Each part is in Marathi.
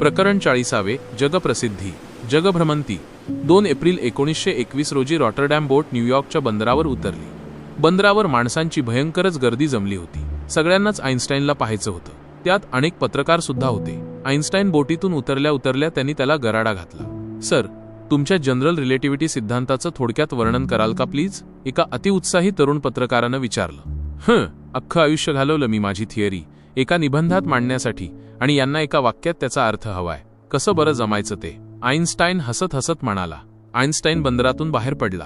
प्रकरण चाळीसावे जगप्रसिद्धी जगभ्रमंती. दोन एप्रिल एकोणीसशे एकवीस रोजी रॉटरडॅम बोट न्यूयॉर्कच्या बंदरावर उतरली. बंदरावर माणसांची भयंकरच गर्दी जमली होती. सगळ्यांनाच आईन्स्टाईनला पाहायचं होतं. त्यात अनेक पत्रकार सुद्धा होते. आईन्स्टाईन बोटीतून उतरल्या उतरल्या त्यांनी त्याला गराडा घातला. सर तुमच्या जनरल रिलेटिव्हिटी सिद्धांताचं थोडक्यात वर्णन कराल का प्लीज? एका अतिउत्साही तरुण पत्रकारानं विचारलं. हं अख्खं आयुष्य घालवलं मी माझी थिअरी. एका निबंधात मांडण्यासाठी. आणि यांना एका वाक्यात त्याचा अर्थ हवाय. कसं बरं जमायचं ते? आईन्स्टाईन हसत हसत म्हणाला. आईन्स्टाईन बंदरातून बाहेर पडला.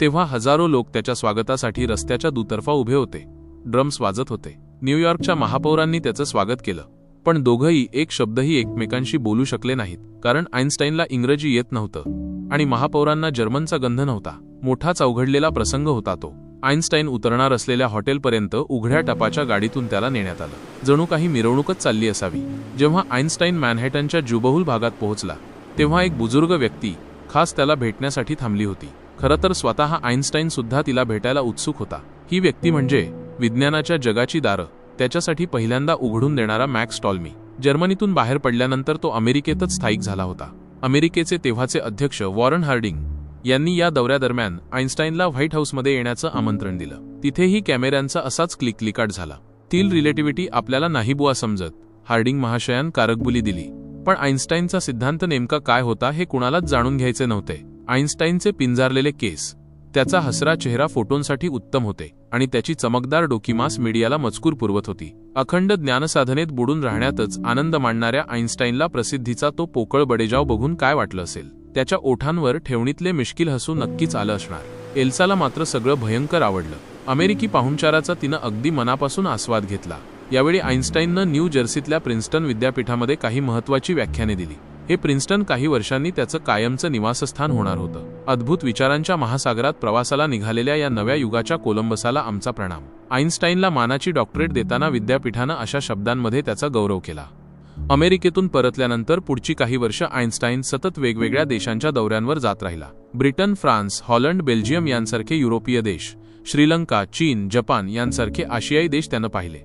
तेव्हा हजारो लोक त्याच्या स्वागतासाठी रस्त्याच्या दुतर्फा उभे होते. ड्रम्स वाजत होते. न्यूयॉर्कच्या महापौरांनी त्याचं स्वागत केलं. पण दोघंही एक शब्दही एकमेकांशी बोलू शकले नाहीत कारण आईन्स्टाईनला इंग्रजी येत नव्हतं. आणि महापौरांना जर्मनचा गंध नव्हता. मोठाच अवघडलेला प्रसंग होता तो. आईन्स्टाईन उतरणार असलेल्या हॉटेलपर्यंत उघड्या टपाच्या गाडीतून त्याला नेण्यात आलं. जणू काही मिरवणूकच चालली असावी. जेव्हा आईन्स्टाईन मॅनहॅटनच्या जुबहुल भागात पोहोचला तेव्हा एक बुजुर्ग व्यक्ती खास त्याला भेटण्यासाठी थांबली होती. खरं तर स्वतः आईन्स्टाईन सुद्धा तिला भेटायला उत्सुक होता. ही व्यक्ती म्हणजे विज्ञानाच्या जगाची दारं त्याच्यासाठी पहिल्यांदा उघडून देणारा मॅक्स टॉलमी. जर्मनीतून बाहेर पडल्यानंतर तो अमेरिकेतच स्थायिक झाला होता. अमेरिकेचे तेव्हाचे अध्यक्ष वॉरन हार्डिंग यांनी या दौऱ्यादरम्यान आईन्स्टाईनला व्हाईट हाऊसमध्ये येण्याचं आमंत्रण दिलं. तिथेही कॅमेऱ्यांचा असाच क्लिकलिकाट झाला. तील रिलेटिव्हिटी आपल्याला नाही बुवा समजत हार्डिंग महाशयान कारकबुली दिली. पण आईन्स्टाईनचा सिद्धांत नेमका काय होता हे कुणालाच जाणून घ्यायचे नव्हते. आईन्स्टाईनचे पिंजारलेले केस त्याचा हसरा चेहरा फोटोंसाठी उत्तम होते आणि त्याची चमकदार डोकीमास मीडियाला मजकूर पुरवत होती. अखंड ज्ञानसाधनेत बुडून राहण्यातच आनंद मांडणाऱ्या आईन्स्टाईनला प्रसिद्धीचा तो पोकळ बडेजाव बघून काय वाटलं असेल? त्याच्या ओठांवर ठेवणीतले मिश्किल हसू नक्कीच आलं असणार. एल्साला मात्र सगळं भयंकर आवडलं. अमेरिकी पाहुणचाराचा तिनं अगदी मनापासून आस्वाद घेतला. यावेळी आईन्स्टाईननं न्यू जर्सीतल्या प्रिन्स्टन विद्यापीठामध्ये काही महत्वाची व्याख्याने दिली. हे प्रिन्स्टन काही वर्षांनी त्याचं कायमचं निवासस्थान होणार होतं. अद्भुत विचारांच्या महासागरात प्रवासाला निघालेल्या या नव्या युगाच्या कोलंबसाला आमचा प्रणाम. आईन्स्टाईनला मानाची डॉक्टरेट देताना विद्यापीठानं अशा शब्दांमध्ये त्याचा गौरव केला. अमेरिकेतून परतल्यानंतर पुढची काही वर्ष आईन्स्टाईन सतत वेगवेगळ्या देशांच्या दौऱ्यांवर जात राहिला. ब्रिटन फ्रान्स हॉलंड बेल्जियम यांसारखे युरोपीय देश श्रीलंका चीन जपान यांसारखे आशियाई देश त्यानं पाहिले.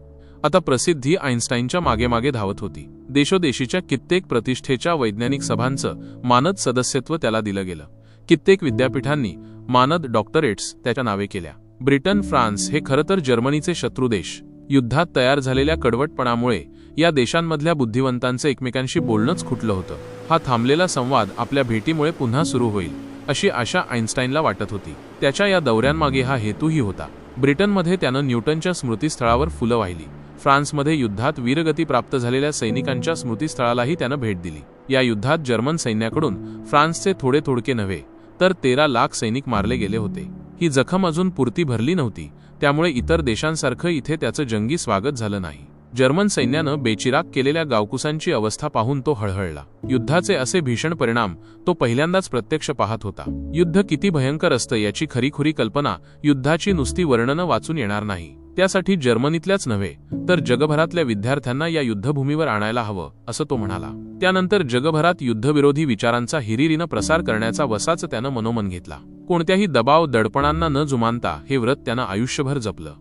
आता प्रसिद्धी आईन्स्टाईनच्या मागे मागे धावत होती. देशोदेशीच्या कित्येक प्रतिष्ठेच्या वैज्ञानिक सभांचं मानद सदस्यत्व त्याला दिलं गेलं. कित्येक विद्यापीठांनी मानद डॉक्टरेट्स त्याच्या नावे केल्या. ब्रिटन फ्रान्स हे खरं तर जर्मनीचे शत्रू देश. युद्धात तयार झालेल्या कडवटपणामुळे या देशांमधल्या बुद्धिवंतांचं एकमेकांशी बोलणंच खुटलं होतं. हा थांबलेला संवाद आपल्या भेटीमुळे पुन्हा सुरू होईल अशी आशा आईन्स्टाईनला वाटत होती. त्याच्या या दौऱ्यांमागे हा हेतूही होता. ब्रिटनमध्ये त्यानं न्यूटनच्या स्मृतीस्थळावर फुलं वाहिली. फ्रान्समध्ये युद्धात वीरगती प्राप्त झालेल्या सैनिकांच्या स्मृतीस्थळालाही त्यानं भेट दिली. या युद्धात जर्मन सैन्याकडून फ्रान्सचे थोडे थोडके नव्हे तर तेरा लाख सैनिक मारले गेले होते. ही जखम अजून पुरती भरली नव्हती त्यामुळे इतर देशांसारखं इथे त्याचं जंगी स्वागत झालं नाही. जर्मन सैन्यानं बेचिराग केलेल्या गावकुसांची अवस्था पाहून तो हळहळला. युद्धाचे असे भीषण परिणाम तो पहिल्यांदाच प्रत्यक्ष पाहत होता. युद्ध किती भयंकर असतं याची खरीखुरी कल्पना युद्धाची नुसती वर्णनं वाचून येणार नाही. त्यासाठी जर्मनीतल्याच नव्हे तर जगभरातल्या विद्यार्थ्यांना या युद्धभूमीवर आणायला हवं असं तो म्हणाला. त्यानंतर जगभरात युद्धविरोधी विचारांचा हिरिरीनं प्रसार करण्याचा वसाच त्यानं मनोमन घेतला. कोणत्याही दबाव दडपणांना न जुमानता हे व्रत त्यानं आयुष्यभर जपलं.